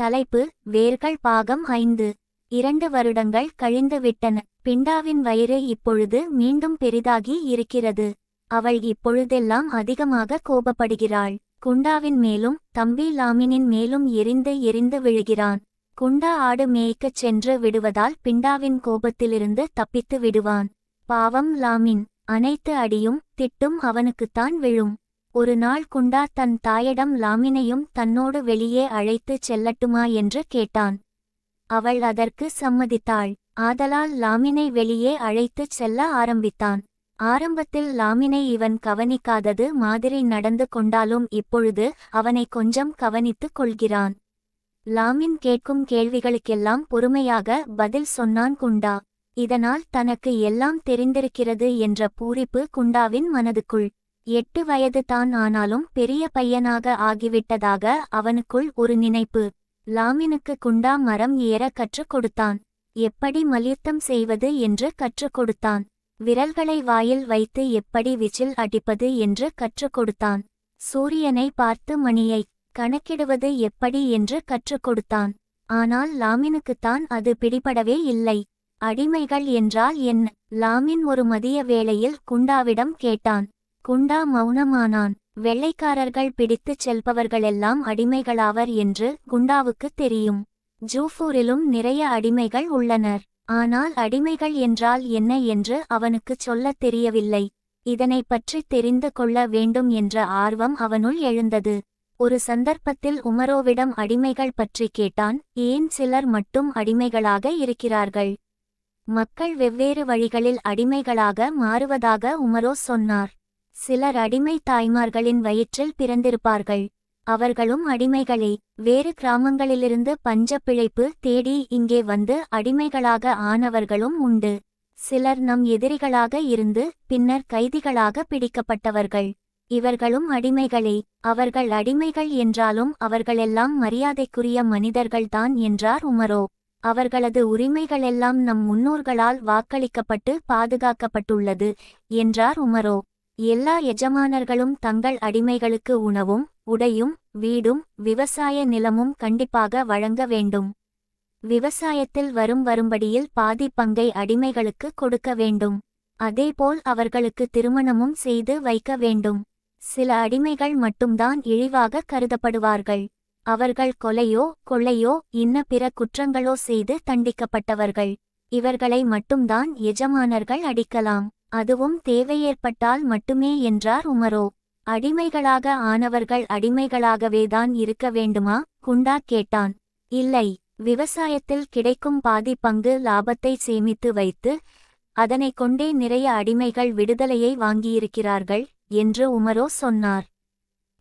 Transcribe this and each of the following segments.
தலைப்பு வேர்கள் பாகம் ஐந்து. இரண்டு வருடங்கள் கழிந்து விட்டன. பிண்டாவின் வயிறு இப்பொழுது மீண்டும் பெரிதாகி இருக்கிறது. அவள் இப்பொழுதெல்லாம் அதிகமாக கோபப்படுகிறாள். குண்டாவின் மேலும் தம்பி லாமினின் மேலும் எரிந்து எரிந்து விழுகிறான். குண்டா ஆடு மேய்க்கச் சென்று விடுவதால் பிண்டாவின் கோபத்திலிருந்து தப்பித்து விடுவான். பாவம் லாமின். அனைத்து அடியும் திட்டும் அவனுக்குத்தான் விழும். ஒரு நாள் குண்டா தன் தாயிடம் லாமினையும் தன்னோடு வெளியே அழைத்துச் செல்லட்டுமா என்று கேட்டான். அவள் அதற்கு சம்மதித்தாள். ஆதலால் லாமினை வெளியே அழைத்துச் செல்ல ஆரம்பித்தான். ஆரம்பத்தில் லாமினை இவன் கவனிக்காதது மாதிரி நடந்து கொண்டாலும் இப்பொழுது அவனை கொஞ்சம் கவனித்துக் கொள்கிறான். லாமின் கேட்கும் கேள்விகளுக்கெல்லாம் பொறுமையாக பதில் சொன்னான் குண்டா. இதனால் தனக்கு எல்லாம் தெரிந்திருக்கிறது என்ற பூரிப்பு குண்டாவின் மனதுக்குள். எட்டு வயது தான் ஆனாலும் பெரிய பையனாக ஆகிவிட்டதாக அவனுக்குள் ஒரு நினைப்பு. லாமினுக்கு குண்டா மரம் ஏற கற்றுக் கொடுத்தான். எப்படி மல்யுத்தம் செய்வது என்று கற்றுக் கொடுத்தான். விரல்களை வாயில் வைத்து எப்படி விசில் அடிப்பது என்று கற்றுக் கொடுத்தான். சூரியனை பார்த்து மணியை கணக்கிடுவது எப்படி என்று கற்றுக் கொடுத்தான். ஆனால் லாமினுக்குத்தான் அது பிடிபடவே இல்லை. அடிமைகள் என்றால் என்ன? லாமின் ஒரு மதிய வேளையில் குண்டாவிடம் கேட்டான். குண்டா மௌனமானான். வெள்ளைக்காரர்கள் பிடித்துச் செல்பவர்களெல்லாம் அடிமைகளாவர் என்று குண்டாவுக்குத் தெரியும். ஜூஃபூரிலும் நிறைய அடிமைகள் உள்ளனர். ஆனால் அடிமைகள் என்றால் என்ன என்று அவனுக்குச் சொல்லத் தெரியவில்லை. இதனை பற்றி தெரிந்து கொள்ள வேண்டும் என்ற ஆர்வம் அவனுள் எழுந்தது. ஒரு சந்தர்ப்பத்தில் உமரோவிடம் அடிமைகள் பற்றி கேட்டான். ஏன் சிலர் மட்டும் அடிமைகளாக இருக்கிறார்கள்? மக்கள் வெவ்வேறு வழிகளில் அடிமைகளாக மாறுவதாக உமரோ சொன்னார். சிலர் அடிமை தாய்மார்களின் வயிற்றில் பிறந்திருப்பார்கள். அவர்களும் அடிமைகளே வேறு கிராமங்களிலிருந்து பஞ்ச பிழைப்பு தேடி இங்கே வந்து அடிமைகளாக ஆனவர்களும் உண்டு. சிலர் நம் எதிரிகளாக இருந்து பின்னர் கைதிகளாக பிடிக்கப்பட்டவர்கள். இவர்களும் அடிமைகளே அவர்கள் அடிமைகள் என்றாலும் அவர்களெல்லாம் மரியாதைக்குரிய மனிதர்கள்தான் என்றார் உமரோ. அவர்களது உரிமைகளெல்லாம் நம் முன்னோர்களால் வாக்களிக்கப்பட்டு பாதுகாக்கப்பட்டுள்ளது என்றார் உமரோ. எல்லா எஜமானர்களும் தங்கள் அடிமைகளுக்கு உணவும் உடையும் வீடும் விவசாய நிலமும் கண்டிப்பாக வழங்க வேண்டும். விவசாயத்தில் வரும் வரும்படியில் பாதி பங்கை அடிமைகளுக்கு கொடுக்க வேண்டும். அதேபோல் அவர்களுக்கு திருமணமும் செய்து வைக்க வேண்டும். சில அடிமைகள் மட்டும்தான் இழிவாக கருதப்படுவார்கள். அவர்கள் கொலையோ கொள்ளையோ இன்ன பிற குற்றங்களோ செய்து தண்டிக்கப்பட்டவர்கள். இவர்களை மட்டும்தான் எஜமானர்கள் அடிக்கலாம். அதுவும் தேவையேற்பட்டால் மட்டுமே என்றார் உமரோ. அடிமைகளாக ஆனவர்கள் அடிமைகளாகவேதான் இருக்க வேண்டுமா? குண்டா கேட்டான். இல்லை விவசாயத்தில் கிடைக்கும் பாதி பங்கு லாபத்தை சேமித்து வைத்து அதனைக் கொண்டே நிறைய அடிமைகள் விடுதலையை வாங்கியிருக்கிறார்கள் என்று உமரோ சொன்னார்.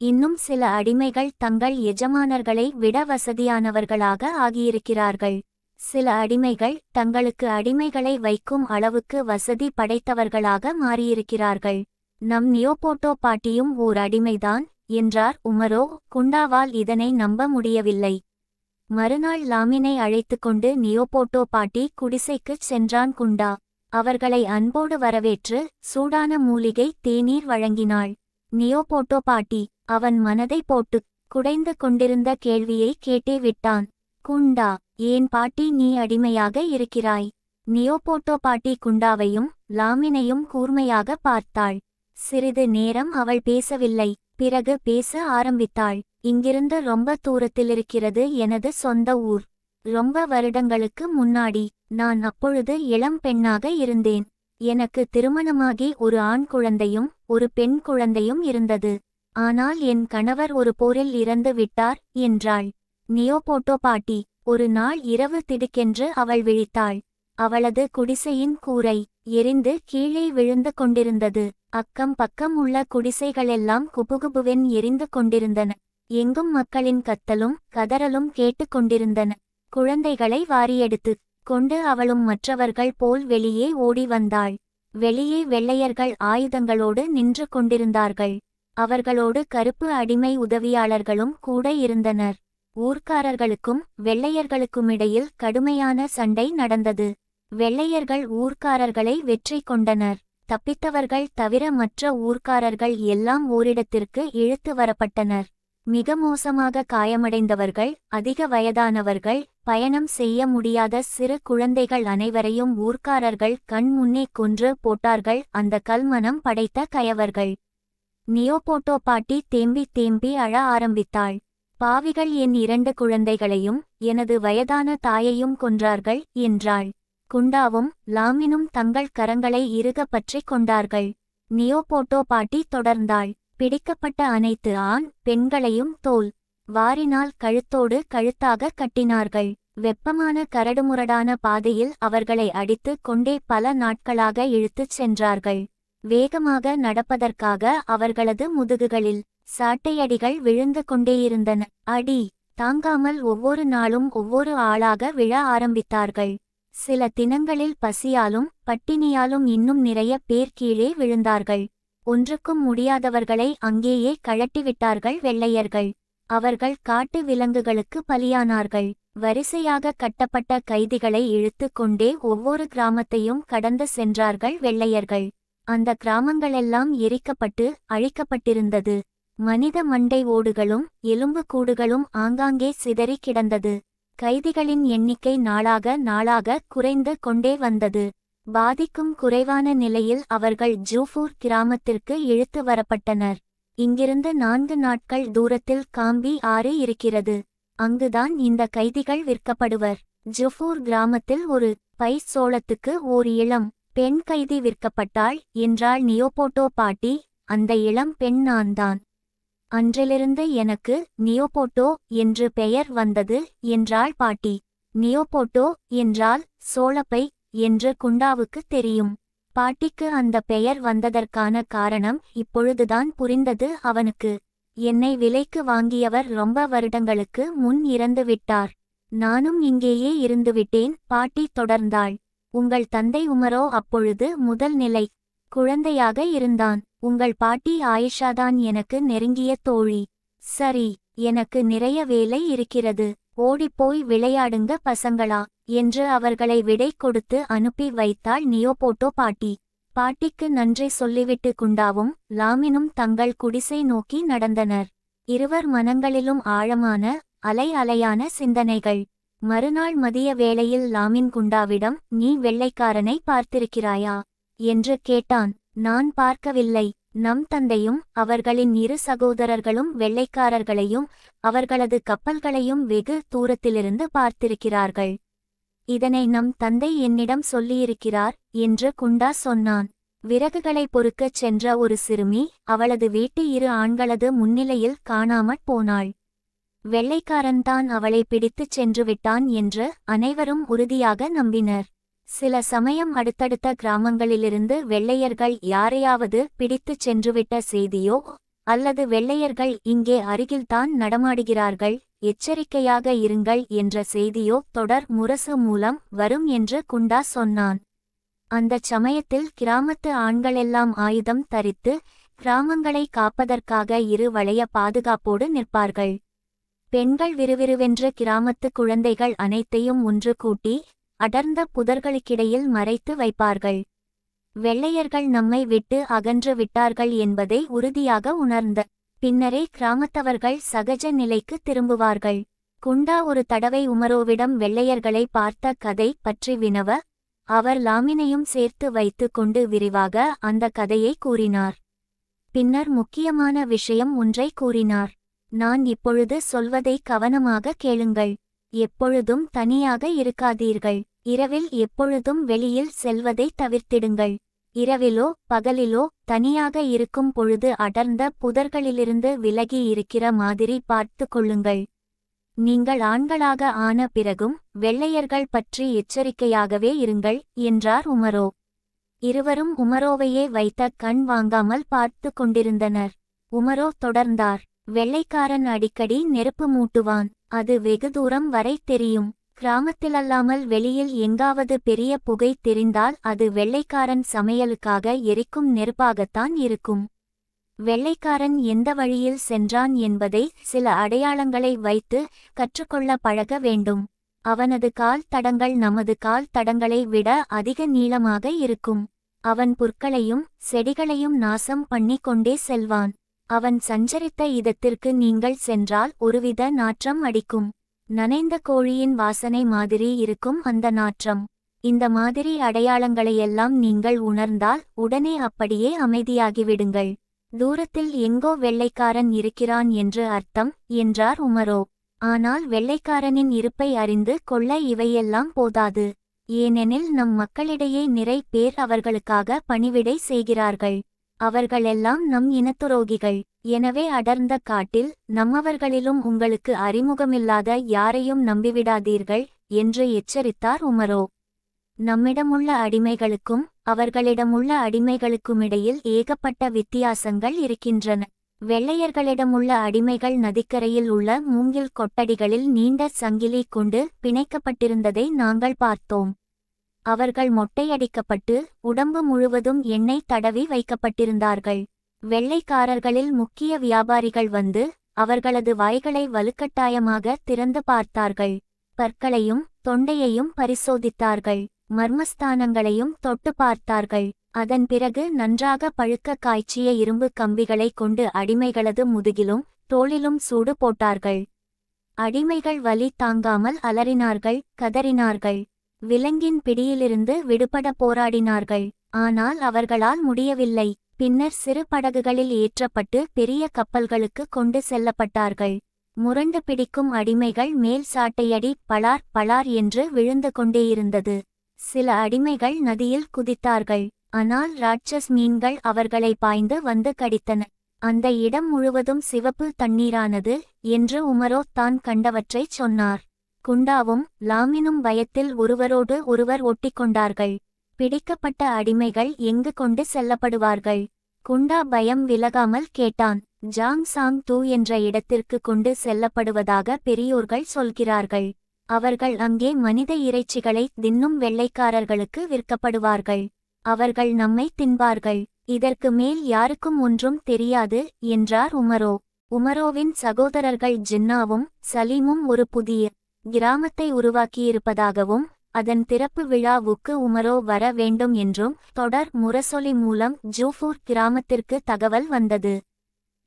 இன்னும் சில அடிமைகள் தங்கள் எஜமானர்களை விட வசதியானவர்களாக ஆகியிருக்கிறார்கள். சில அடிமைகள் தங்களுக்கு அடிமைகளை வைக்கும் அளவுக்கு வசதி படைத்தவர்களாக மாறியிருக்கிறார்கள். நம் நியோபோட்டோ பாட்டியும் ஓர் அடிமைதான் என்றார் உமரோ குண்டாவால் இதனை நம்ப முடியவில்லை. மறுநாள் லாமினை அழைத்துக்கொண்டு நியோபோட்டோ பாட்டி குடிசைக்குச் சென்றான் குண்டா. அவர்களை அன்போடு வரவேற்று சூடான மூலிகை தேநீர் வழங்கினாள். நியோபோட்டோ பாட்டி அவன் மனதை போட்டுக் குடைந்து கொண்டிருந்த கேள்வியை கேட்டே விட்டான். குண்டா ஏன் பாட்டி நீ அடிமையாக இருக்கிறாய்? நியோபோட்டோ பாட்டி குண்டாவையும் லாமினையும் கூர்மையாக பார்த்தாள். சிறிது நேரம் அவள் பேசவில்லை. பிறகு பேச ஆரம்பித்தாள். இங்கிருந்து ரொம்ப தூரத்திலிருக்கிறது எனது சொந்த ஊர். ரொம்ப வருடங்களுக்கு முன்னாடி நான் அப்பொழுது இளம் பெண்ணாக இருந்தேன். எனக்கு திருமணமாகி ஒரு ஆண் குழந்தையும் ஒரு பெண் குழந்தையும் இருந்தது. ஆனால் என் கணவர் ஒரு போரில் இறந்து விட்டார் என்றாள். நியோபோட்டோ பாட்டி ஒரு நாள் இரவு திடுக்கென்று அவள் விழித்தாள். அவளது குடிசையின் கூரை எரிந்து கீழே விழுந்து கொண்டிருந்தது. அக்கம் பக்கம் உள்ள குடிசைகளெல்லாம் குபுகுபுவென் எரிந்து கொண்டிருந்தன. எங்கும் மக்களின் கத்தலும் கதறலும் கேட்டுக் கொண்டிருந்தன. குழந்தைகளை வாரியெடுத்து கொண்டு அவளும் மற்றவர்கள் போல் வெளியே ஓடி வந்தாள். வெளியே வெள்ளையர்கள் ஆயுதங்களோடு நின்று கொண்டிருந்தார்கள். அவர்களோடு கருப்பு அடிமை உதவியாளர்களும் கூட இருந்தனர். ஊர்க்காரர்களுக்கும் வெள்ளையர்களுக்குமிடையில் கடுமையான சண்டை நடந்தது. வெள்ளையர்கள் ஊர்க்காரர்களை வெற்றி கொண்டனர். தப்பித்தவர்கள் தவிர மற்ற ஊர்க்காரர்கள் எல்லாம் ஓரிடத்திற்கு இழுத்து வரப்பட்டனர். மிக மோசமாக காயமடைந்தவர்கள் அதிக வயதானவர்கள் பயணம் செய்ய முடியாத சிறு குழந்தைகள் அனைவரையும் ஊர்க்காரர்கள் கண் முன்னே கொன்று போட்டார்கள். அந்த கல்மனம் படைத்த கயவர்கள். நியோபோட்டோ பாட்டி தேம்பி தேம்பி அழ ஆரம்பித்தாள். பாவிகள் என் இரண்டு குழந்தைகளையும் எனது வயதான தாயையும் கொன்றார்கள் என்றாள். குண்டாவும் லாமினும் தங்கள் கரங்களை இறுக பற்றிக் கொண்டார்கள். நியோபோட்டோ பாட்டி தொடர்ந்தாள். பிடிக்கப்பட்ட அனைத்து ஆண் பெண்களையும் தோல் வாரினால் கழுத்தோடு கழுத்தாக கட்டினார்கள். வெப்பமான கரடுமுரடான பாதையில் அவர்களை அடித்து கொண்டே பல நாட்களாக இழுத்துச் சென்றார்கள். வேகமாக நடப்பதற்காக அவர்களது முதுகுகளில் சாட்டையடிகள் விழுந்து கொண்டேயிருந்தன. அடி தாங்காமல் ஒவ்வொரு நாளும் ஒவ்வொரு ஆளாக விழ ஆரம்பித்தார்கள். சில தினங்களில் பசியாலும் பட்டினியாலும் இன்னும் நிறைய பேர் கீழே விழுந்தார்கள். ஒன்றுக்கும் முடியாதவர்களை அங்கேயே கழட்டிவிட்டார்கள் வெள்ளையர்கள். அவர்கள் காட்டு விலங்குகளுக்கு பலியானார்கள். வரிசையாக கட்டப்பட்ட கைதிகளை இழுத்து கொண்டே ஒவ்வொரு கிராமத்தையும் கடந்து சென்றார்கள் வெள்ளையர்கள். அந்த கிராமங்களெல்லாம் எரிக்கப்பட்டு அழிக்கப்பட்டிருந்தது. மனித மண்டை ஓடுகளும் எலும்பு கூடுகளும் ஆங்காங்கே சிதறி கிடந்தது. கைதிகளின் எண்ணிக்கை நாளாக நாளாக குறைந்து கொண்டே வந்தது. பாதிக்கும் குறைவான நிலையில் அவர்கள் ஜூஃபூர் கிராமத்திற்கு இழுத்து வரப்பட்டனர். இங்கிருந்து நான்கு நாட்கள் தூரத்தில் காம்பி ஆறு இருக்கிறது. அங்குதான் இந்த கைதிகள் விற்கப்படுவர். ஜுஃபூர் கிராமத்தில் ஒரு பை சோளத்துக்கு ஓர் இளம் பெண் கைதி விற்கப்பட்டாள் என்றாள் நியோபோட்டோ பாட்டி. அந்த இளம் பெண் நான்தான். அன்றிலிருந்து எனக்கு நியோபோட்டோ என்று பெயர் வந்தது என்றாள் பாட்டி. நியோபோட்டோ என்றால் சோளப்பை என்று குண்டாவுக்கு தெரியும். பாட்டிக்கு அந்த பெயர் வந்ததற்கான காரணம் இப்பொழுதுதான் புரிந்தது அவனுக்கு. என்னை விலைக்கு வாங்கியவர் ரொம்ப வருடங்களுக்கு முன் இறந்து விட்டார் நானும் இங்கேயே இருந்துவிட்டேன் பாட்டி தொடர்ந்தாள். உங்கள் தந்தை உமரோ அப்பொழுது முதல் நிலை. குழந்தையாக இருந்தான். உங்கள் பாட்டி ஆயிஷாதான் எனக்கு நெருங்கிய தோழி. சரி எனக்கு நிறைய வேலை இருக்கிறது. ஓடிப்போய் விளையாடுங்க பசங்களா என்று அவர்களை விடை கொடுத்து அனுப்பி வைத்தாள் நியோபோட்டோ பாட்டி. பாட்டிக்கு நன்றி சொல்லிவிட்டு குண்டாவும் லாமினும் தங்கள் குடிசை நோக்கி நடந்தனர். இருவர் மனங்களிலும் ஆழமான அலை அலையான சிந்தனைகள். மறுநாள் மதிய வேளையில் லாமின் குண்டாவிடம் நீ வெள்ளைக்காரனை பார்த்திருக்கிறாயா? என்று கேட்டான். நான் பார்க்கவில்லை. நம் தந்தையும் அவர்களின் இரு சகோதரர்களும் வெள்ளைக்காரர்களையும் அவர்களது கப்பல்களையும் வெகு தூரத்திலிருந்து பார்த்திருக்கிறார்கள். இதனை நம் தந்தை என்னிடம் சொல்லியிருக்கிறார் என்று குண்டா சொன்னான். விறகுகளை பொறுக்கச் சென்ற ஒரு சிறுமி அவளது வீட்டு இரு ஆண்களது முன்னிலையில் காணாமற் போனாள். வெள்ளைக்காரன்தான் அவளை பிடித்துச் சென்று விட்டான் என்று அனைவரும் உறுதியாக நம்பினர். சில சமயம் அடுத்தடுத்த கிராமங்களிலிருந்து வெள்ளையர்கள் யாரையாவது பிடித்துச் சென்றுவிட்ட செய்தியோ அல்லது வெள்ளையர்கள் இங்கே அருகில்தான் நடமாடுகிறார்கள் எச்சரிக்கையாக இருங்கள் என்ற செய்தியோ தொடர் முரசு மூலம் வரும் என்று குண்டா சொன்னான். அந்தச் சமயத்தில் கிராமத்து ஆண்களெல்லாம் ஆயுதம் தரித்து கிராமங்களை காப்பதற்காக இரு வளைய பாதுகாப்போடு நிற்பார்கள். பெண்கள் விறுவிறுவென்று கிராமத்து குழந்தைகள் அனைத்தையும் ஒன்று கூட்டி அடர்ந்த புதர்களுக்கிடையில் மறைத்து வைப்பார்கள். வெள்ளையர்கள் நம்மை விட்டு அகன்று விட்டார்கள் என்பதை உறுதியாக உணர்ந்த பின்னரே கிராமத்தவர்கள் சகஜ நிலைக்கு திரும்புவார்கள். குண்டா ஒரு தடவை உமரோவிடம் வெள்ளையர்களை பார்த்த கதை பற்றி வினவ அவர் லாமினையும் சேர்த்து வைத்து கொண்டு விரிவாக அந்த கதையை கூறினார். பின்னர் முக்கியமான விஷயம் ஒன்றை கூறினார். நான் இப்பொழுது சொல்வதை கவனமாக கேளுங்கள். எப்பொழுதும் தனியாக இருக்காதீர்கள். இரவில் எப்பொழுதும் வெளியில் செல்வதை தவிர்த்திடுங்கள். இரவிலோ பகலிலோ தனியாக இருக்கும் பொழுது அடர்ந்த புதர்களிலிருந்து விலகி இருக்கிற மாதிரி பார்த்து கொள்ளுங்கள். நீங்கள் ஆண்களாக ஆன பிறகும் வெள்ளையர்கள் பற்றி எச்சரிக்கையாகவே இருங்கள் என்றார் உமரோ. இருவரும் உமரோவையே வைத்த கண் வாங்காமல் பார்த்து கொண்டிருந்தனர். உமரோ தொடர்ந்தார். வெள்ளைக்காரன் அடிக்கடி நெருப்பு மூட்டுவான் அது வெகு தூரம் வரை தெரியும். கிராமத்திலல்லாமல் வெளியில் எங்காவது பெரிய புகை தெரிந்தால் அது வெள்ளைக்காரன் சமையலுக்காக எரிக்கும் நெருப்பாகத்தான் இருக்கும். வெள்ளைக்காரன் எந்த வழியில் சென்றான் என்பதை சில அடையாளங்களை வைத்து கற்றுக்கொள்ள பழக வேண்டும். அவனது கால் தடங்கள் நமது கால் தடங்களை விட அதிக நீளமாக இருக்கும். அவன் புற்களையும் செடிகளையும் நாசம் பண்ணிக் கொண்டே செல்வான். அவன் சஞ்சரித்த இதத்திற்கு நீங்கள் சென்றால் ஒருவித நாற்றம் அடிக்கும். நனைந்த கோழியின் வாசனை மாதிரி இருக்கும் அந்த நாற்றம். இந்த மாதிரி அடையாளங்களையெல்லாம் நீங்கள் உணர்ந்தால் உடனே அப்படியே அமைதியாகிவிடுங்கள். தூரத்தில் எங்கோ வெள்ளைக்காரன் இருக்கிறான் என்று அர்த்தம் என்றார் உமரோ. ஆனால் வெள்ளைக்காரனின் இருப்பை அறிந்து கொள்ள இவையெல்லாம் போதாது. ஏனெனில் நம் மக்களிடையே நிறை பேர் அவர்களுக்காக பணிவிடை செய்கிறார்கள். அவர்களெல்லாம் நம் இனத்துரோகிகள். எனவே அடர்ந்த காட்டில் நம்மவர்களிலும் உங்களுக்கு அறிமுகமில்லாத யாரையும் நம்பிவிடாதீர்கள் என்று எச்சரித்தார் உமரோ. நம்மிடமுள்ள அடிமைகளுக்கும் அவர்களிடமுள்ள அடிமைகளுக்குமிடையில் ஏகப்பட்ட வித்தியாசங்கள் இருக்கின்றன. வெள்ளையர்களிடமுள்ள அடிமைகள் நதிக்கரையில் உள்ள மூங்கில் கொட்டடிகளில் நீண்ட சங்கிலி கொண்டு பிணைக்கப்பட்டிருந்ததை நாங்கள் பார்த்தோம். அவர்கள் மொட்டையடிக்கப்பட்டு உடம்பு முழுவதும் எண்ணெய் தடவி வைக்கப்பட்டிருந்தார்கள். வெள்ளைக்காரர்களில் முக்கிய வியாபாரிகள் வந்து அவர்களது வாய்களை வலுக்கட்டாயமாக திறந்து பார்த்தார்கள். பற்களையும் தொண்டையையும் பரிசோதித்தார்கள். மர்மஸ்தானங்களையும் தொட்டு பார்த்தார்கள். அதன் பிறகு நன்றாக பழுக்க காய்ச்சிய இரும்பு கம்பிகளை கொண்டு அடிமைகளது முதுகிலும் தோளிலும் சூடு போட்டார்கள். அடிமைகள் வலி தாங்காமல் அலறினார்கள் கதறினார்கள். விலங்கின் பிடியிலிருந்து விடுபட போராடினார்கள். ஆனால் அவர்களால் முடியவில்லை. பின்னர் சிறு படகுகளில் ஏற்றப்பட்டு பெரிய கப்பல்களுக்கு கொண்டு செல்லப்பட்டார்கள். முரண்டு பிடிக்கும் அடிமைகள் மேல் சாட்டையடி பளார் பளார் என்று விழுந்து கொண்டேயிருந்தது சில அடிமைகள் நதியில் குதித்தார்கள். ஆனால் ராட்சஸ் மீன்கள் அவர்களை பாய்ந்து வந்து கடித்தன. அந்த இடம் முழுவதும் சிவப்பு தண்ணீரானது என்று உமரோ தான் கண்டவற்றைச் சொன்னார். குண்டாவும் லாமினும் பயத்தில் ஒருவரோடு ஒருவர் ஒட்டிக்கொண்டார்கள். பிடிக்கப்பட்ட அடிமைகள் எங்கு கொண்டு செல்லப்படுவார்கள்? குண்டா பயம் விலகாமல் கேட்டான். ஜாங் சாங் தூ என்ற இடத்திற்கு கொண்டு செல்லப்படுவதாக பெரியோர்கள் சொல்கிறார்கள். அவர்கள் அங்கே மனித இறைச்சிகளை தின்னும் வெள்ளைக்காரர்களுக்கு விற்கப்படுவார்கள். அவர்கள் நம்மை தின்பார்கள். இதற்கு மேல் யாருக்கும் ஒன்றும் தெரியாது என்றார் உமரோ. உமரோவின் சகோதரர்கள் ஜின்னாவும் சலீமும் ஒரு புதிய கிராமத்தை உருவாக்கியிருப்பதாகவும் அதன் திறப்பு விழாவுக்கு உமரோ வர வேண்டும் என்றும் தொடர் முரசொலி மூலம் ஜூஃபூர் கிராமத்திற்கு தகவல் வந்தது.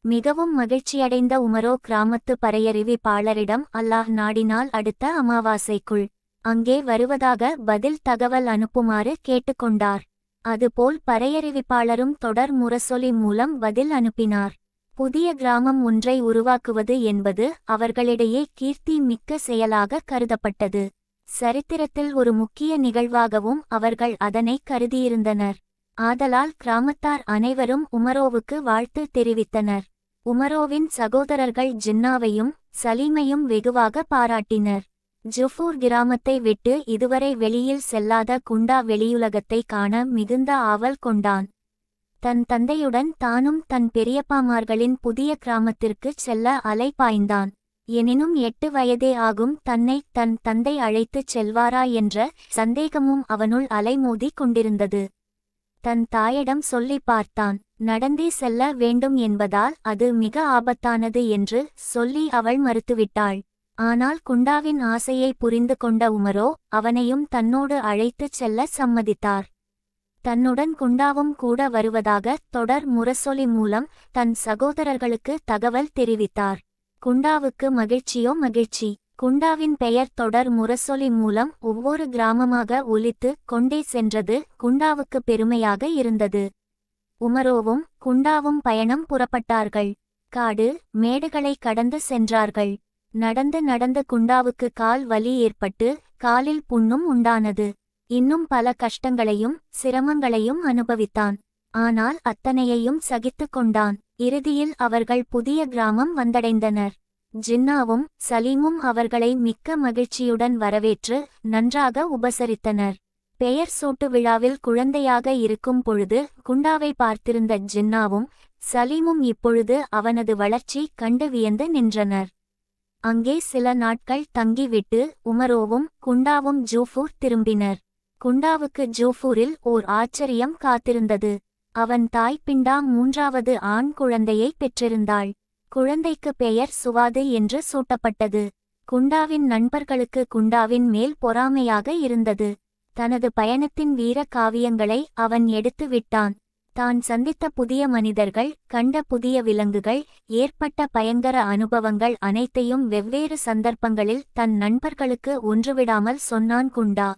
மிகவும் மகிழ்ச்சியடைந்த உமரோ கிராமத்து பறையறிவிப்பாளரிடம் அல்லாஹ் நாடினால் அடுத்த அமாவாசைக்குள் அங்கே வருவதாக பதில் தகவல் அனுப்புமாறு கேட்டுக்கொண்டார். அதுபோல் பறையறிவிப்பாளரும் தொடர் முரசொலி மூலம் பதில் அனுப்பினார். புதிய கிராமம் ஒன்றை உருவாக்குவது என்பது அவர்களிடையே கீர்த்தி மிக்க செயலாக கருதப்பட்டது. சரித்திரத்தில் ஒரு முக்கிய நிகழ்வாகவும் அவர்கள் அதனை கருதியிருந்தனர். ஆதலால் கிராமத்தார் அனைவரும் உமரோவுக்கு வாழ்த்து தெரிவித்தனர். உமரோவின் சகோதரர்கள் ஜின்னாவையும் சலீமையும் வெகுவாக பாராட்டினர். ஜுஃபூர் கிராமத்தை விட்டு இதுவரை வெளியில் செல்லாத குண்டா வெளியுலகத்தை காண மிகுந்த ஆவல் கொண்டான். தன் தந்தையுடன் தானும் தன் பெரியப்பாமார்களின் புதிய கிராமத்திற்குச் செல்ல அலை பாய்ந்தான். எனினும் எட்டு வயதே ஆகும் தன்னை தன் தந்தை அழைத்துச் செல்வாரா என்ற சந்தேகமும் அவனுள் அலைமோதி கொண்டிருந்தது. தன் தாயிடம் சொல்லி பார்த்தான் நடந்தே செல்ல வேண்டும் என்பதால் அது மிக ஆபத்தானது என்று சொல்லி அவள் மறுத்துவிட்டாள். ஆனால் குண்டாவின் ஆசையை புரிந்து கொண்ட உமரோ அவனையும் தன்னோடு அழைத்துச் செல்ல சம்மதித்தார். தன்னுடன் குண்டாவும் கூட வருவதாக தொடர் முரசொலி மூலம் தன் சகோதரர்களுக்கு தகவல் தெரிவித்தார். குண்டாவுக்கு மகிழ்ச்சியோ மகிழ்ச்சி. குண்டாவின் பெயர் தொடர் முரசொலி மூலம் ஒவ்வொரு கிராமமாக ஒலித்து கொண்டே சென்றது குண்டாவுக்கு பெருமையாக இருந்தது. உமரோவும் குண்டாவும் பயணம் புறப்பட்டார்கள். காடு மேடுகளை கடந்து சென்றார்கள். நடந்து நடந்து குண்டாவுக்கு கால் வலி ஏற்பட்டு காலில் புண்ணும் உண்டானது. இன்னும் பல கஷ்டங்களையும் சிரமங்களையும் அனுபவித்தான். ஆனால் அத்தனையையும் சகித்துக் கொண்டான். இறுதியில் அவர்கள் புதிய கிராமம் வந்தடைந்தனர். ஜின்னாவும் சலீமும் அவர்களை மிக்க மகிழ்ச்சியுடன் வரவேற்று நன்றாக உபசரித்தனர். பெயர் சூட்டு விழாவில் குழந்தையாக இருக்கும் பொழுது குண்டாவை பார்த்திருந்த ஜின்னாவும் சலீமும் இப்பொழுது அவனது வளர்ச்சி கண்டு வியந்து நின்றனர். அங்கே சில நாட்கள் தங்கிவிட்டு உமரோவும் குண்டாவும் ஜூஃபூர் திரும்பினர். குண்டாவுக்கு ஜூஃபூரில் ஓர் ஆச்சரியம் காத்திருந்தது. அவன் தாய் பிண்டா மூன்றாவது ஆண் குழந்தையை பெற்றிருந்தாள். குழந்தைக்கு பெயர் சுவாது என்று சூட்டப்பட்டது. குண்டாவின் நண்பர்களுக்கு குண்டாவின் மேல் பொறாமையாக இருந்தது. தனது பயணத்தின் வீர காவியங்களை அவன் எடுத்து விட்டான். தான் சந்தித்த புதிய மனிதர்கள் கண்ட புதிய விலங்குகள் ஏற்பட்ட பயங்கர அனுபவங்கள் அனைத்தையும் வெவ்வேறு சந்தர்ப்பங்களில் தன் நண்பர்களுக்கு ஒன்றுவிடாமல் சொன்னான் குண்டா.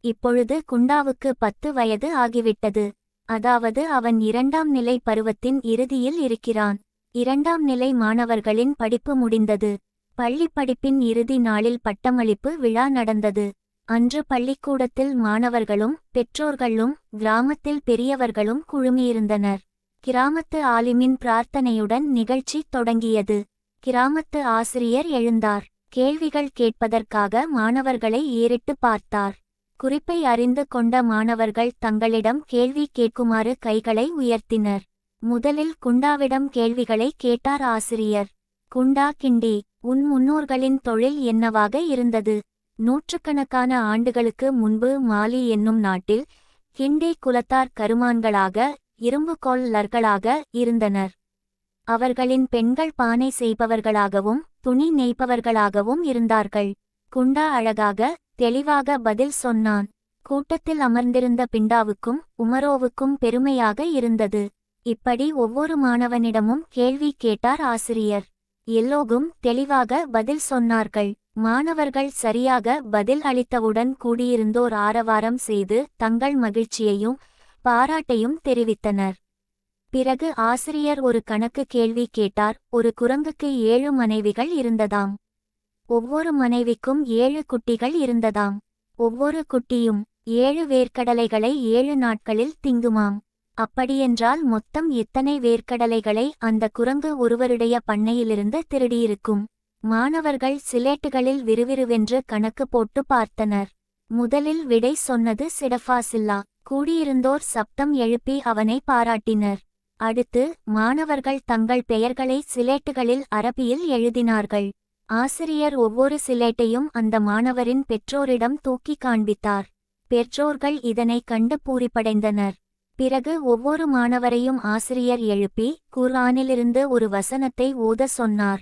இப்பொழுது குண்டாவுக்கு பத்து வயது ஆகிவிட்டது. அதாவது அவன் இரண்டாம் நிலை பருவத்தின் இறுதியில் இருக்கிறான். இரண்டாம் நிலை மாணவர்களின் படிப்பு முடிந்தது. பள்ளிப் படிப்பின் இறுதி நாளில் பட்டமளிப்பு விழா நடந்தது. அன்று பள்ளிக்கூடத்தில் மாணவர்களும் பெற்றோர்களும் கிராமத்தில் பெரியவர்களும் குழுமியிருந்தனர். கிராமத்து ஆலிமின் பிரார்த்தனையுடன் நிகழ்ச்சி தொடங்கியது. கிராமத்து ஆசிரியர் எழுந்தார். கேள்விகள் கேட்பதற்காக மாணவர்களை ஏறிட்டு பார்த்தார். குறிப்பை அறிந்து கொண்ட மாணவர்கள் தங்களிடம் கேள்வி கேட்குமாறு கைகளை உயர்த்தினர். முதலில் குண்டாவிடம் கேள்விகளை கேட்டார் ஆசிரியர். குண்டா கிண்டி உன் முன்னோர்களின் தொழில் என்னவாக இருந்தது? நூற்றுக்கணக்கான ஆண்டுகளுக்கு முன்பு மாலி என்னும் நாட்டில் கிண்டி குலத்தார் கருமான்களாக இரும்புகொள்ளர்களாக இருந்தனர். அவர்களின் பெண்கள் பானை செய்பவர்களாகவும் துணி நெய்ப்பவர்களாகவும் இருந்தார்கள். குண்டா அழகாக தெளிவாக பதில் சொன்னான். கூட்டத்தில் அமர்ந்திருந்த பிண்டாவுக்கும் உமரோவுக்கும் பெருமையாக இருந்தது. இப்படி ஒவ்வொரு மாணவனிடமும் கேள்வி கேட்டார் ஆசிரியர். எல்லோரும் தெளிவாக பதில் சொன்னார்கள். மாணவர்கள் சரியாக பதில் அளித்தவுடன் கூடியிருந்தோர் ஆரவாரம் செய்து தங்கள் மகிழ்ச்சியையும் பாராட்டையும் தெரிவித்தனர். பிறகு ஆசிரியர் ஒரு கணக்கு கேள்வி கேட்டார். ஒரு குரங்குக்கு ஏழு மனைவிகள் இருந்ததாம். ஒவ்வொரு மனைவிக்கும் ஏழு குட்டிகள் இருந்ததாம். ஒவ்வொரு குட்டியும் ஏழு வேர்க்கடலைகளை ஏழு நாட்களில் திங்குமாம். அப்படியென்றால் மொத்தம் எத்தனை வேர்க்கடலைகளை அந்த குரங்கு ஒருவருடைய பண்ணையிலிருந்து திருடியிருக்கும்? மாணவர்கள் சிலேட்டுகளில் விறுவிறுவென்று கணக்கு போட்டு பார்த்தனர். முதலில் விடை சொன்னது சிடஃபாசில்லா. கூடியிருந்தோர் சப்தம் எழுப்பி அவனை பாராட்டினர். அடுத்து மாணவர்கள் தங்கள் பெயர்களை சிலேட்டுகளில் அரபியில் எழுதினார்கள். ஆசிரியர் ஒவ்வொரு சிலேட்டையும் அந்த மாணவரின் பெற்றோரிடம் தூக்கி காண்பித்தார். பெற்றோர்கள் இதனை கண்டு பூரிப்படைந்தனர். பிறகு ஒவ்வொரு மாணவரையும் ஆசிரியர் எழுப்பி குர்ஆனிலிருந்து ஒரு வசனத்தை ஓத சொன்னார்.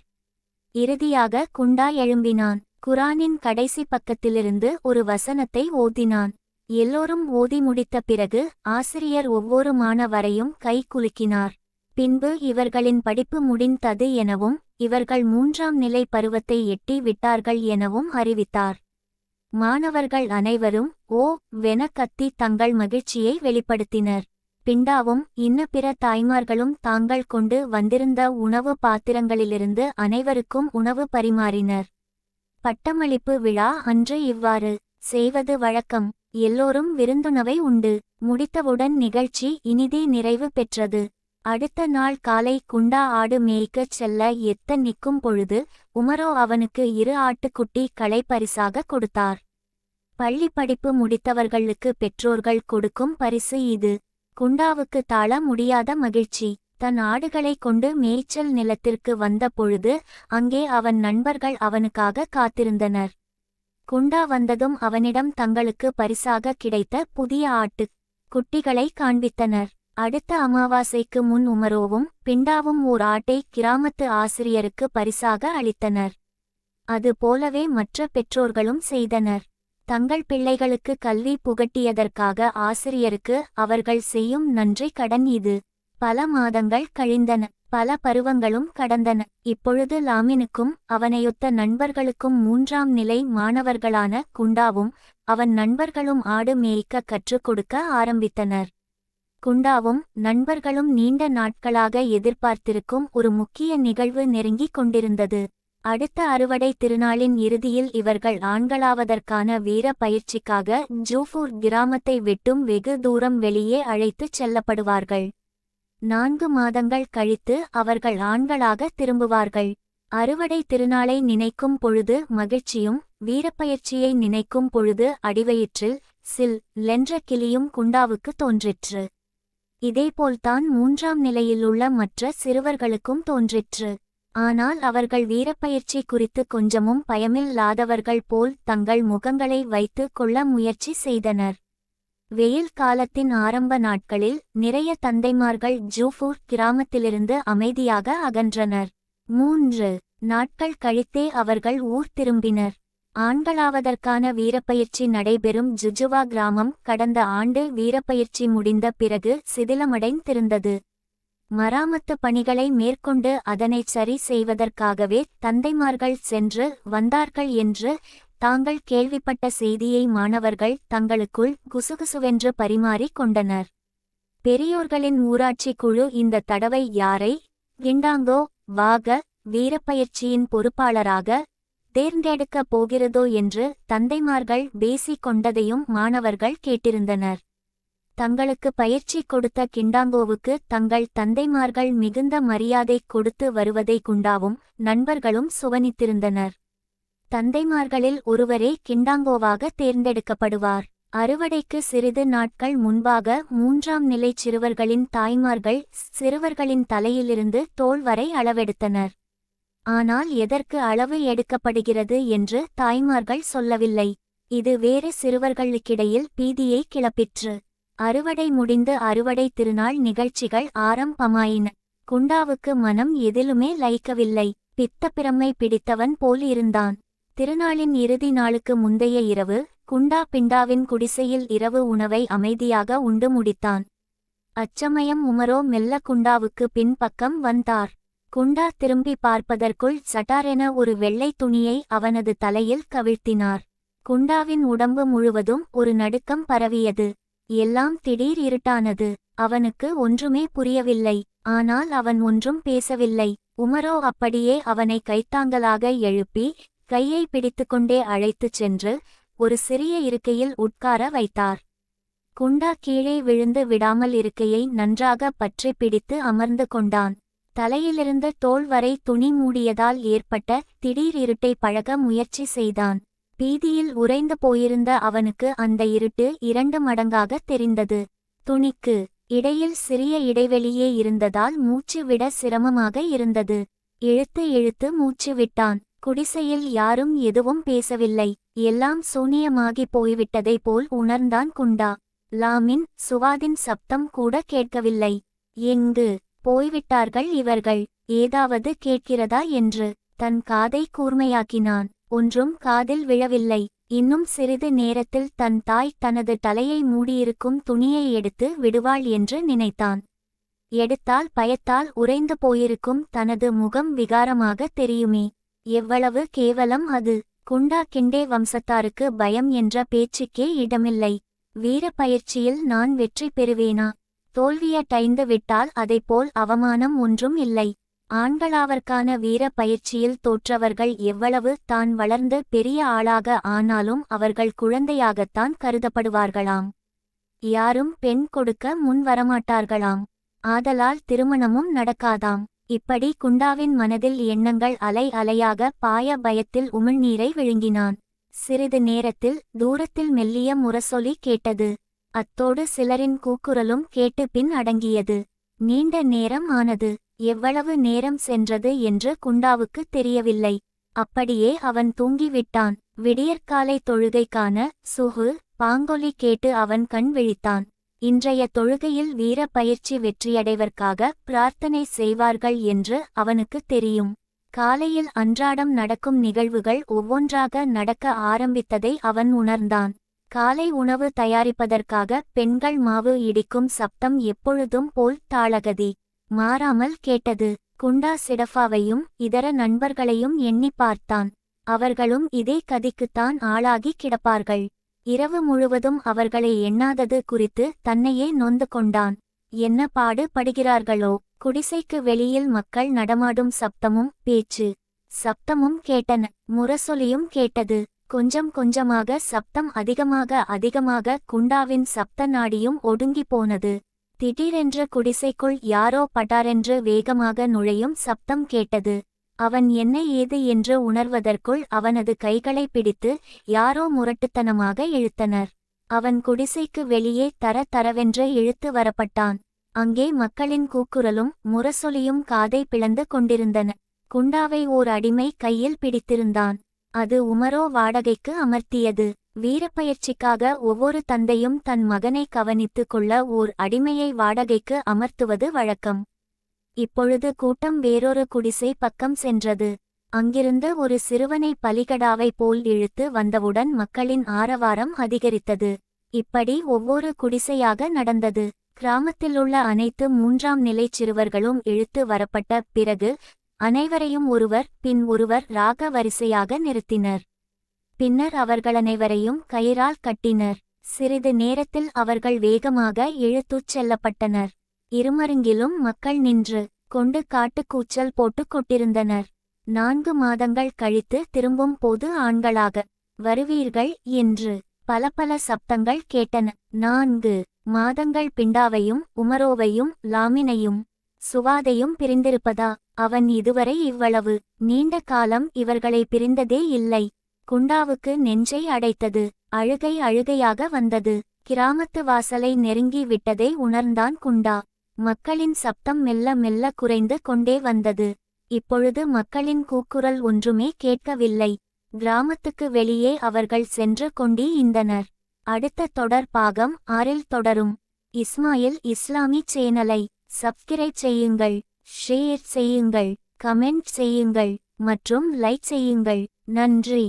இறுதியாக குண்டா எழும்பினான். குரானின் கடைசி பக்கத்திலிருந்து ஒரு வசனத்தை ஓதினான். எல்லோரும் ஓதி முடித்த பிறகு ஆசிரியர் ஒவ்வொரு மாணவரையும் கை குலுக்கினார். பின்பு இவர்களின் படிப்பு முடிந்தது எனவும் இவர்கள் மூன்றாம் நிலை பருவத்தை எட்டி விட்டார்கள் எனவும் அறிவித்தார். மாணவர்கள் அனைவரும் ஓ வென கத்தி தங்கள் மகிழ்ச்சியை வெளிப்படுத்தினர். பிண்டாவும் இன்ன பிற தாய்மார்களும் தாங்கள் கொண்டு வந்திருந்த உணவு பாத்திரங்களிலிருந்து அனைவருக்கும் உணவு பரிமாறினர். பட்டமளிப்பு விழா அன்று இவ்வாறு செய்வது வழக்கம். எல்லோரும் விருந்துணவை உண்டு. முடித்தவுடன் நிகழ்ச்சி இனிதே நிறைவு பெற்றது. அடுத்த நாள் காலை குண்டா ஆடு மேய்க்கச் செல்ல எத்த நிற்கும் பொழுது உமரோ அவனுக்கு இரு ஆட்டுக்குட்டி களை பரிசாக கொடுத்தார். பள்ளி படிப்பு முடித்தவர்களுக்கு பெற்றோர்கள் கொடுக்கும் பரிசு இது. குண்டாவுக்கு தாழ முடியாத மகிழ்ச்சி. தன் ஆடுகளை கொண்டு மேய்ச்சல் நிலத்திற்கு வந்த பொழுது அங்கே அவன் நண்பர்கள் அவனுக்காக காத்திருந்தனர். குண்டா வந்ததும் அவனிடம் தங்களுக்கு பரிசாக கிடைத்த புதிய ஆட்டு குட்டிகளை காண்பித்தனர். அடுத்த அமாவாசைக்கு முன் உமரோவும் பிண்டாவும் ஓர் ஆட்டை கிராமத்து ஆசிரியருக்கு பரிசாக அளித்தனர். அது போலவே மற்ற பெற்றோர்களும் செய்தனர். தங்கள் பிள்ளைகளுக்கு கல்வி புகட்டியதற்காக ஆசிரியருக்கு அவர்கள் செய்யும் நன்றி கடன் இது. பல மாதங்கள் கழிந்தன. பல பருவங்களும் கடந்தன. இப்பொழுது லாமினுக்கும் அவனையொத்த நண்பர்களுக்கும் மூன்றாம் நிலை மாணவர்களான குண்டாவும் அவன் நண்பர்களும் ஆடு மேய்க்க கற்றுக் கொடுக்க ஆரம்பித்தனர். குண்டாவும் நண்பர்களும் நீண்ட நாட்களாக எதிர்பார்த்திருக்கும் ஒரு முக்கிய நிகழ்வு நெருங்கிக் கொண்டிருந்தது. அடுத்த அறுவடை திருநாளின் இறுதியில் இவர்கள் ஆண்களாவதற்கான வீர பயிற்சிக்காக ஜூஃபூர் கிராமத்தை விட்டும் வெகு தூரம் வெளியே அழைத்துச் செல்லப்படுவார்கள். நான்கு மாதங்கள் கழித்து அவர்கள் ஆண்களாக திரும்புவார்கள். அறுவடை திருநாளை நினைக்கும் பொழுது மகிழ்ச்சியும் வீரப்பயிற்சியை நினைக்கும் பொழுது அடிவயிற்றில் சில் லென்ற கிளியும் குண்டாவுக்கு தோன்றிற்று. இதேபோல்தான் மூன்றாம் நிலையிலுள்ள மற்ற சிறுவர்களுக்கும் தோன்றிற்று. ஆனால் அவர்கள் வீரப்பயிற்சி குறித்து கொஞ்சமும் பயமில்லாதவர்கள் போல் தங்கள் முகங்களை வைத்து கொள்ள முயற்சி செய்தனர். வெயில் காலத்தின் ஆரம்ப நாட்களில் நிறைய தந்தைமார்கள் ஜூஃபூர் கிராமத்திலிருந்து அமைதியாக அகன்றனர். மூன்று நாட்கள் கழித்தே அவர்கள் ஊர் திரும்பினர். ஆண்களாவதற்கான வீரப்பயிற்சி நடைபெறும் ஜுஜுவா கிராமம் கடந்த ஆண்டு வீரப்பயிற்சி முடிந்த பிறகு சிதிலமடைந்திருந்தது. மராமத்து பணிகளை மேற்கொண்டு அதனை சரி செய்வதற்காகவே தந்தைமார்கள் சென்று வந்தார்கள் என்று தாங்கள் கேள்விப்பட்ட செய்தியை மாணவர்கள் தங்களுக்குள் குசுகுசுவென்று பரிமாறிக் கொண்டனர். பெரியோர்களின் ஊராட்சி குழு இந்த தடவை யாரை? கிண்டாங்கோ வாக வீரப்பயிற்சியின் பொறுப்பாளராக தேர்ந்தெடுக்கப் போகிறதோ என்று தந்தைமார்கள் பேசிக் கொண்டதையும் மாணவர்கள் கேட்டிருந்தனர். தங்களுக்கு பயிற்சி கொடுத்த கிண்டாங்கோவுக்கு தங்கள் தந்தைமார்கள் மிகுந்த மரியாதை கொடுத்து வருவதை குண்டாவும் நண்பர்களும் சுவனித்திருந்தனர். தந்தைமார்களில் ஒருவரே கிண்டாங்கோவாக தேர்ந்தெடுக்கப்படுவார். அறுவடைக்கு சிறிது நாட்கள் முன்பாக மூன்றாம் நிலை சிறுவர்களின் தாய்மார்கள் சிறுவர்களின் தலையிலிருந்து தோல் வரை அளவெடுத்தனர். ஆனால் எதற்கு அளவு எடுக்கப்படுகிறது என்று தாய்மார்கள் சொல்லவில்லை. இது வேறு சிறுவர்களுக்கிடையில் பீதியை கிளப்பிற்று. அறுவடை முடிந்து அறுவடை திருநாள் நிகழ்ச்சிகள் ஆரம்பமாயின. குண்டாவுக்கு மனம் எதிலுமே லைக்கவில்லை பித்தப்பிரமை பிடித்தவன் போல் இருந்தான். திருநாளின் இறுதி நாளுக்கு முந்தைய இரவு குண்டா பிண்டாவின் குடிசையில் இரவு உணவை அமைதியாக உண்டு முடித்தான். அச்சமயம் உமரோ மெல்ல குண்டாவுக்கு பின்பக்கம் வந்தார். குண்டா திரும்பி பார்ப்பதற்குள் சட்டாரென ஒரு வெள்ளை துணியை அவனது தலையில் கவிழ்த்தினார். குண்டாவின் உடம்பு முழுவதும் ஒரு நடுக்கம் பரவியது. எல்லாம் திடீர் இருட்டானது. அவனுக்கு ஒன்றுமே புரியவில்லை. ஆனால் அவன் ஒன்றும் பேசவில்லை. உமரோ அப்படியே அவனை கைத்தாங்கலாக எழுப்பி கையை பிடித்துக்கொண்டே அழைத்துச் சென்று ஒரு சிறிய இருக்கையில் உட்கார வைத்தார். குண்டா கீழே விழுந்து விடாமல் இருக்கையை நன்றாக பற்றி பிடித்து அமர்ந்து கொண்டான். தலையிலிருந்து தோல் வரை துணி மூடியதால் ஏற்பட்ட திடீர் இருட்டை பழக முயற்சி செய்தான். பீதியில் உறைந்து போயிருந்த அவனுக்கு அந்த இருட்டு இரண்டு மடங்காக தெரிந்தது. துணிக்கு இடையில் சிறிய இடைவெளியே இருந்ததால் மூச்சு விட சிரமமாக இருந்தது. இழுத்து இழுத்து மூச்சு விட்டான். குடிசையில் யாரும் எதுவும் பேசவில்லை. எல்லாம் சூனியமாகி போய்விட்டதை போல் உணர்ந்தான் குண்டா. லாமின் சுவாதின் சப்தம் கூட கேட்கவில்லை. எங்கு? போய்விட்டார்கள் இவர்கள். ஏதாவது கேட்கிறதா என்று தன் காதை கூர்மையாக்கினான். ஒன்றும் காதில் விழவில்லை. இன்னும் சிறிது நேரத்தில் தன் தாய் தனது தலையை மூடியிருக்கும் துணியை எடுத்து விடுவாள் என்று நினைத்தான். எடுத்தால் பயத்தால் உறைந்து போயிருக்கும் தனது முகம் விகாரமாக தெரியுமே. எவ்வளவு கேவலம் அது. குண்டா கிண்டே வம்சத்தாருக்கு பயம் என்ற பேச்சுக்கே இடமில்லை. வீர பயிற்சியில் நான் வெற்றி பெறுவேனா? தோல்வியடைந்து விட்டால் அதைப்போல் அவமானம் ஒன்றும் இல்லை. ஆண்களாவற்கான வீர பயிற்சியில் தோற்றவர்கள் எவ்வளவு தான் வளர்ந்து பெரிய ஆளாக ஆனாலும் அவர்கள் குழந்தையாகத்தான் கருதப்படுவார்களாம். யாரும் பெண் கொடுக்க முன் வரமாட்டார்களாம். ஆதலால் திருமணமும் நடக்காதாம். இப்படி குண்டாவின் மனதில் எண்ணங்கள் அலை அலையாக பாய பயத்தில் உமிழ்நீரை விழுங்கினான். சிறிது நேரத்தில் தூரத்தில் மெல்லிய முரசொலி கேட்டது. அத்தோடு சிலரின் கூக்குரலும் கேட்டு பின் அடங்கியது. நீண்ட நேரம் ஆனது. எவ்வளவு நேரம் சென்றது என்று குண்டாவுக்கு தெரியவில்லை. அப்படியே அவன் தூங்கிவிட்டான். விடியற்காலை தொழுகைக்கான சுகு பாங்கொலி கேட்டு அவன் கண் விழித்தான். இன்றைய தொழுகையில் வீர பயிற்சி வெற்றியடைவர்க்காக பிரார்த்தனை செய்வார்கள் என்று அவனுக்கு தெரியும். காலையில் அன்றாடம் நடக்கும் நிகழ்வுகள் ஒவ்வொன்றாக நடக்க ஆரம்பித்ததை அவன் உணர்ந்தான். காலை உணவு தயாரிப்பதற்காக பெண்கள் மாவு இடிக்கும் சப்தம் எப்பொழுதும் போல் தாளகதி. மாறாமல் கேட்டது குண்டா சிடஃபாவையும் இதர நண்பர்களையும் எண்ணி பார்த்தான். அவர்களும் இதே கதிக்குத்தான் ஆளாகி கிடப்பார்கள். இரவு முழுவதும் அவர்களை எண்ணாதது குறித்து தன்னையே நொந்து கொண்டான். என்ன பாடு படுகிறார்களோ? குடிசைக்கு வெளியில் மக்கள் நடமாடும் சப்தமும் பேச்சு. சப்தமும் கேட்டன. முரசொலியும் கேட்டது. கொஞ்சம் கொஞ்சமாக சப்தம் அதிகமாக அதிகமாக குண்டாவின் சப்த நாடியும் ஒடுங்கி போனது. திடீரென்று குடிசைக்குள் யாரோ பட்டாரென்று வேகமாக நுழையும் சப்தம் கேட்டது. அவன் என்ன ஏது என்று உணர்வதற்குள் அவனது கைகளை பிடித்து யாரோ முரட்டுத்தனமாக இழுத்தனர். அவன் குடிசைக்கு வெளியே தர தரவென்று இழுத்து வரப்பட்டான். அங்கே மக்களின் கூக்குரலும் முரசொலியும் காதை பிளந்து கொண்டிருந்தன. குண்டாவை ஓர் அடிமை கையில் பிடித்திருந்தான். அது உமரோ வாடகைக்கு அமர்த்தியது. வீரப்பயிற்சிக்காக ஒவ்வொரு தந்தையும் தன் மகனை கவனித்து கொள்ள ஓர் அடிமையை வாடகைக்கு அமர்த்துவது வழக்கம். இப்பொழுது கூட்டம் வேறொரு குடிசை பக்கம் சென்றது. அங்கிருந்து ஒரு சிறுவனை பலிகடாவை போல் இழுத்து வந்தவுடன் மக்களின் ஆரவாரம் அதிகரித்தது. இப்படி ஒவ்வொரு குடிசையாக நடந்தது. கிராமத்திலுள்ள அனைத்து மூன்றாம் நிலைச் சிறுவர்களும் இழுத்து வரப்பட்ட பிறகு அனைவரையும் ஒருவர் பின் ஒருவர் ராக வரிசையாக நிறுத்தினர். பின்னர் அவர்களனைவரையும் கயிறால் கட்டினர். சிறிது நேரத்தில் அவர்கள் வேகமாக இழுத்துச் செல்லப்பட்டனர். இருமருங்கிலும் மக்கள் நின்று கொண்டு காட்டுக்கூச்சல் போட்டுக் கொட்டிருந்தனர் நான்கு மாதங்கள் கழித்து திரும்பும் போது ஆண்களாக வருவீர்கள் என்று பல பல சப்தங்கள் கேட்டன. நான்கு மாதங்கள் பிண்டாவையும் உமரோவையும் லாமினையும் சுவாதையும் பிரிந்திருப்பதா? அவன் இதுவரை இவ்வளவு நீண்ட காலம் இவர்களை பிரிந்ததே இல்லை. குண்டாவுக்கு நெஞ்சை அடைத்தது. அழுகை அழுகையாக வந்தது. கிராமத்து வாசலை நெருங்கி விட்டதை உணர்ந்தான் குண்டா. மக்களின் சப்தம் மெல்ல மெல்ல குறைந்து கொண்டே வந்தது. இப்பொழுது மக்களின் கூக்குரல் ஒன்றுமே கேட்கவில்லை. கிராமத்துக்கு வெளியே அவர்கள் சென்று கொண்டிருந்தனர். அடுத்த தொடர் பாகம் ஆறில் தொடரும். இஸ்மாயில் இஸ்லாமி சேனலை சப்ஸ்கிரைப் செய்யுங்கள் ஷேர் செய்யுங்கள் கமெண்ட் செய்யுங்கள் மற்றும் லைக் செய்யுங்கள். நன்றி.